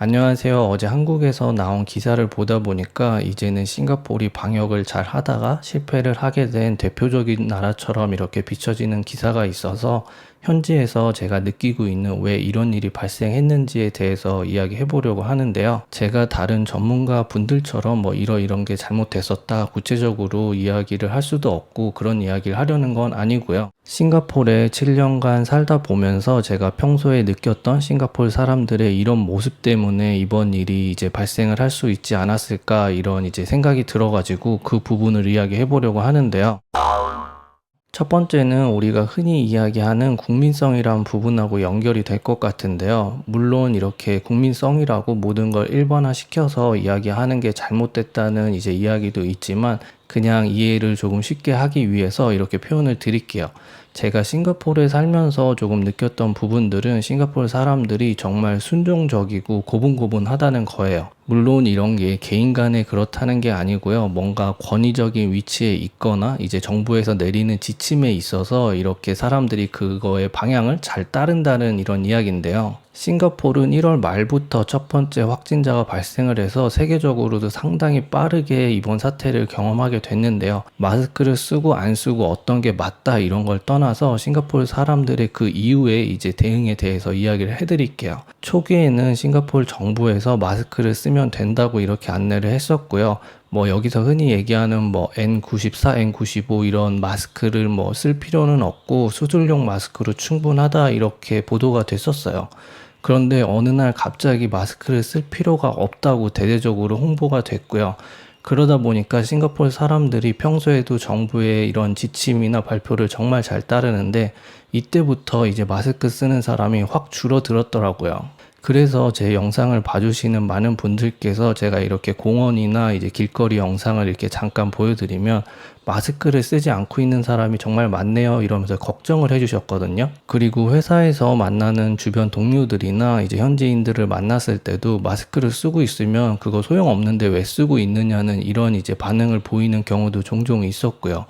안녕하세요. 어제 한국에서 나온 기사를 보다 보니까 이제는 싱가포르이 방역을 잘 하다가 실패를 하게 된 대표적인 나라처럼 이렇게 비춰지는 기사가 있어서 현지에서 제가 느끼고 있는 왜 이런 일이 발생했는지에 대해서 이야기해 보려고 하는데요. 제가 다른 전문가 분들처럼 뭐 이러이런 게 잘못됐었다 구체적으로 이야기를 할 수도 없고 그런 이야기를 하려는 건 아니고요. 싱가포르에 7년간 살다 보면서 제가 평소에 느꼈던 싱가포르 사람들의 이런 모습 때문에 이번 일이 이제 발생을 할 수 있지 않았을까 이런 이제 생각이 들어가지고 그 부분을 이야기해 보려고 하는데요. 첫 번째는 우리가 흔히 이야기하는 국민성이란 부분하고 연결이 될 것 같은데요. 물론 이렇게 국민성이라고 모든 걸 일반화 시켜서 이야기하는 게 잘못됐다는 이제 이야기도 있지만 그냥 이해를 조금 쉽게 하기 위해서 이렇게 표현을 드릴게요. 제가 싱가포르에 살면서 조금 느꼈던 부분들은 싱가포르 사람들이 정말 순종적이고 고분고분하다는 거예요. 물론 이런 게 개인 간에 그렇다는 게 아니고요. 뭔가 권위적인 위치에 있거나 이제 정부에서 내리는 지침에 있어서 이렇게 사람들이 그거의 방향을 잘 따른다는 이런 이야기인데요. 싱가포르는 1월 말부터 첫 번째 확진자가 발생을 해서 세계적으로도 상당히 빠르게 이번 사태를 경험하게 됐는데요. 마스크를 쓰고 안 쓰고 어떤 게 맞다 이런 걸 떠나서 싱가포르 사람들의 그 이후에 이제 대응에 대해서 이야기를 해드릴게요. 초기에는 싱가포르 정부에서 마스크를 쓰면 된다고 이렇게 안내를 했었고요. 뭐 여기서 흔히 얘기하는 뭐 N94, N95 이런 마스크를 뭐 쓸 필요는 없고 수술용 마스크로 충분하다 이렇게 보도가 됐었어요. 그런데 어느 날 갑자기 마스크를 쓸 필요가 없다고 대대적으로 홍보가 됐고요. 그러다 보니까 싱가포르 사람들이 평소에도 정부의 이런 지침이나 발표를 정말 잘 따르는데 이때부터 이제 마스크 쓰는 사람이 확 줄어들었더라고요. 그래서 제 영상을 봐주시는 많은 분들께서 제가 이렇게 공원이나 이제 길거리 영상을 이렇게 잠깐 보여드리면 마스크를 쓰지 않고 있는 사람이 정말 많네요 이러면서 걱정을 해주셨거든요. 그리고 회사에서 만나는 주변 동료들이나 이제 현지인들을 만났을 때도 마스크를 쓰고 있으면 그거 소용없는데 왜 쓰고 있느냐는 이런 이제 반응을 보이는 경우도 종종 있었고요.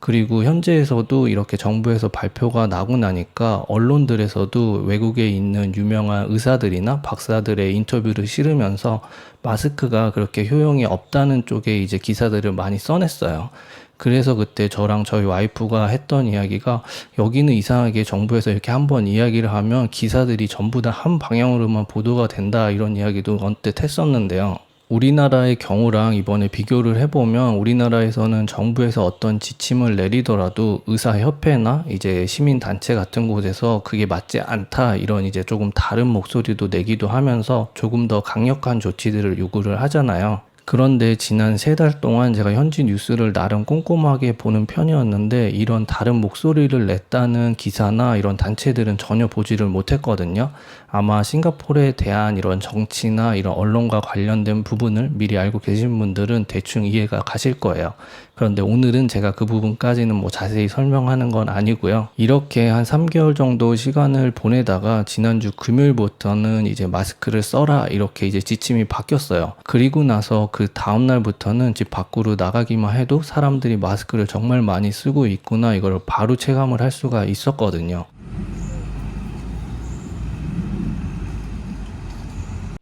그리고 현재에서도 이렇게 정부에서 발표가 나고 나니까 언론들에서도 외국에 있는 유명한 의사들이나 박사들의 인터뷰를 실으면서 마스크가 그렇게 효용이 없다는 쪽에 이제 기사들을 많이 써냈어요. 그래서 그때 저랑 저희 와이프가 했던 이야기가 여기는 이상하게 정부에서 이렇게 한번 이야기를 하면 기사들이 전부 다 한 방향으로만 보도가 된다 이런 이야기도 언뜻 했었는데요. 우리나라의 경우랑 이번에 비교를 해보면 우리나라에서는 정부에서 어떤 지침을 내리더라도 의사협회나 이제 시민단체 같은 곳에서 그게 맞지 않다 이런 이제 조금 다른 목소리도 내기도 하면서 조금 더 강력한 조치들을 요구를 하잖아요. 그런데 지난 세 달 동안 제가 현지 뉴스를 나름 꼼꼼하게 보는 편이었는데 이런 다른 목소리를 냈다는 기사나 이런 단체들은 전혀 보지를 못했거든요. 아마 싱가포르에 대한 이런 정치나 이런 언론과 관련된 부분을 미리 알고 계신 분들은 대충 이해가 가실 거예요. 그런데 오늘은 제가 그 부분까지는 뭐 자세히 설명하는 건 아니고요. 이렇게 한 3개월 정도 시간을 보내다가 지난주 금요일부터는 이제 마스크를 써라 이렇게 이제 지침이 바뀌었어요. 그리고 나서 그 다음날부터는 집 밖으로 나가기만 해도 사람들이 마스크를 정말 많이 쓰고 있구나 이걸 바로 체감을 할 수가 있었거든요.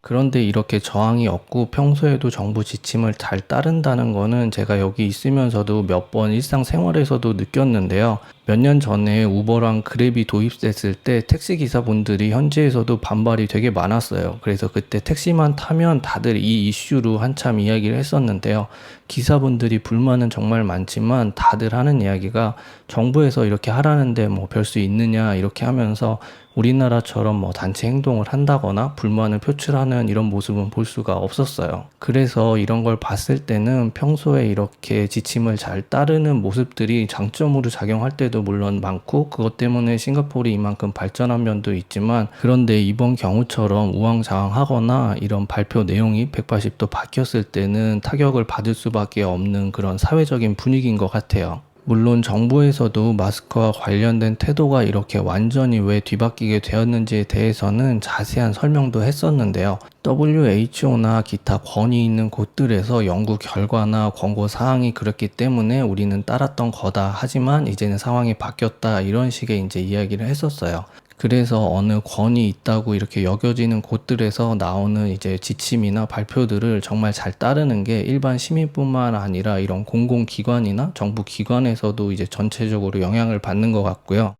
그런데 이렇게 저항이 없고 평소에도 정부 지침을 잘 따른다는 거는 제가 여기 있으면서도 몇 번 일상생활에서도 느꼈는데요. 몇 년 전에 우버랑 그랩이 도입됐을 때 택시 기사분들이 현지에서도 반발이 되게 많았어요. 그래서 그때 택시만 타면 다들 이 이슈로 한참 이야기를 했었는데요. 기사분들이 불만은 정말 많지만 다들 하는 이야기가 정부에서 이렇게 하라는데 뭐 별 수 있느냐 이렇게 하면서 우리나라처럼 뭐 단체 행동을 한다거나 불만을 표출하는 이런 모습은 볼 수가 없었어요. 그래서 이런 걸 봤을 때는 평소에 이렇게 지침을 잘 따르는 모습들이 장점으로 작용할 때도 물론 많고 그것 때문에 싱가포르이 이만큼 발전한 면도 있지만 그런데 이번 경우처럼 우왕좌왕하거나 이런 발표 내용이 180도 바뀌었을 때는 타격을 받을 수밖에 없는 그런 사회적인 분위기인 것 같아요. 물론 정부에서도 마스크와 관련된 태도가 이렇게 완전히 왜 뒤바뀌게 되었는지에 대해서는 자세한 설명도 했었는데요. WHO나 기타 권위 있는 곳들에서 연구 결과나 권고 사항이 그렇기 때문에 우리는 따랐던 거다. 하지만 이제는 상황이 바뀌었다. 이런 식의 이제 이야기를 했었어요. 그래서 어느 권위 있다고 이렇게 여겨지는 곳들에서 나오는 이제 지침이나 발표들을 정말 잘 따르는 게 일반 시민뿐만 아니라 이런 공공기관이나 정부 기관에서도 이제 전체적으로 영향을 받는 것 같고요.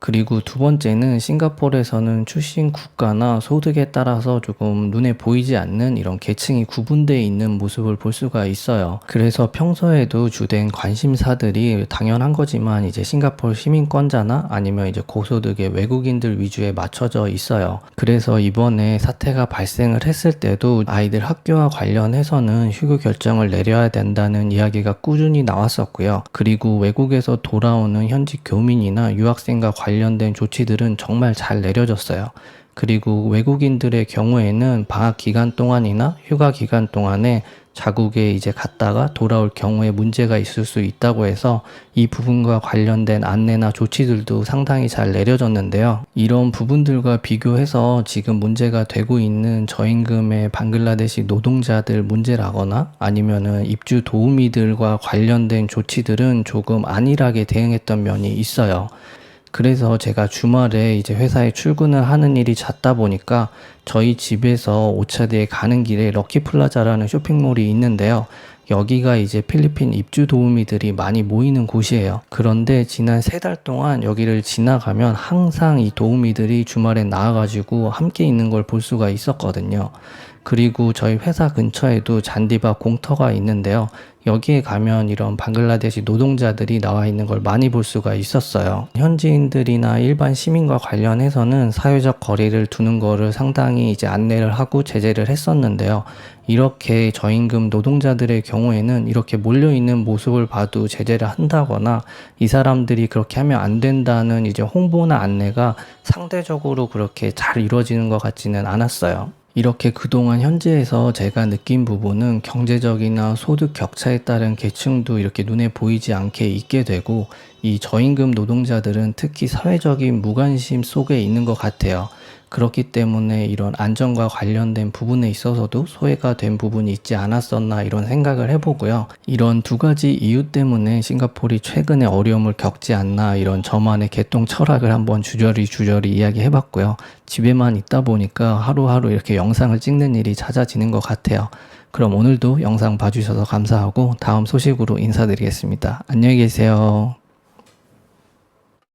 그리고 두 번째는 싱가포르에서는 출신 국가나 소득에 따라서 조금 눈에 보이지 않는 이런 계층이 구분되어 있는 모습을 볼 수가 있어요. 그래서 평소에도 주된 관심사들이 당연한 거지만 이제 싱가포르 시민권자나 아니면 이제 고소득의 외국인들 위주에 맞춰져 있어요. 그래서 이번에 사태가 발생을 했을 때도 아이들 학교와 관련해서는 휴교 결정을 내려야 된다는 이야기가 꾸준히 나왔었고요. 그리고 외국에서 돌아오는 현지 교민이나 유학생과 관련 된 조치들은 정말 잘 내려졌어요. 그리고 외국인들의 경우에는 방학 기간 동안이나 휴가 기간 동안에 자국에 이제 갔다가 돌아올 경우에 문제가 있을 수 있다고 해서 이 부분과 관련된 안내나 조치들도 상당히 잘 내려졌는데요. 이런 부분들과 비교해서 지금 문제가 되고 있는 저임금의 방글라데시 노동자들 문제라거나 아니면은 입주 도우미들과 관련된 조치들은 조금 안일하게 대응했던 면이 있어요. 그래서 제가 주말에 이제 회사에 출근을 하는 일이 잦다 보니까 저희 집에서 오차대에 가는 길에 럭키플라자라는 쇼핑몰이 있는데요. 여기가 이제 필리핀 입주 도우미들이 많이 모이는 곳이에요. 그런데 지난 세 달 동안 여기를 지나가면 항상 이 도우미들이 주말에 나와가지고 함께 있는 걸 볼 수가 있었거든요. 그리고 저희 회사 근처에도 잔디밭 공터가 있는데요. 여기에 가면 이런 방글라데시 노동자들이 나와 있는 걸 많이 볼 수가 있었어요. 현지인들이나 일반 시민과 관련해서는 사회적 거리를 두는 거를 상당히 이제 안내를 하고 제재를 했었는데요. 이렇게 저임금 노동자들의 경우에는 이렇게 몰려 있는 모습을 봐도 제재를 한다거나 이 사람들이 그렇게 하면 안 된다는 이제 홍보나 안내가 상대적으로 그렇게 잘 이루어지는 것 같지는 않았어요. 이렇게 그동안 현지에서 제가 느낀 부분은 경제적이나 소득 격차에 따른 계층도 이렇게 눈에 보이지 않게 있게 되고 이 저임금 노동자들은 특히 사회적인 무관심 속에 있는 것 같아요. 그렇기 때문에 이런 안전과 관련된 부분에 있어서도 소외가 된 부분이 있지 않았었나 이런 생각을 해보고요. 이런 두 가지 이유 때문에 싱가포르이 최근에 어려움을 겪지 않나 이런 저만의 개똥 철학을 한번 주저리 주저리 이야기해봤고요. 집에만 있다 보니까 하루하루 이렇게 영상을 찍는 일이 잦아지는 것 같아요. 그럼 오늘도 영상 봐주셔서 감사하고 다음 소식으로 인사드리겠습니다. 안녕히 계세요.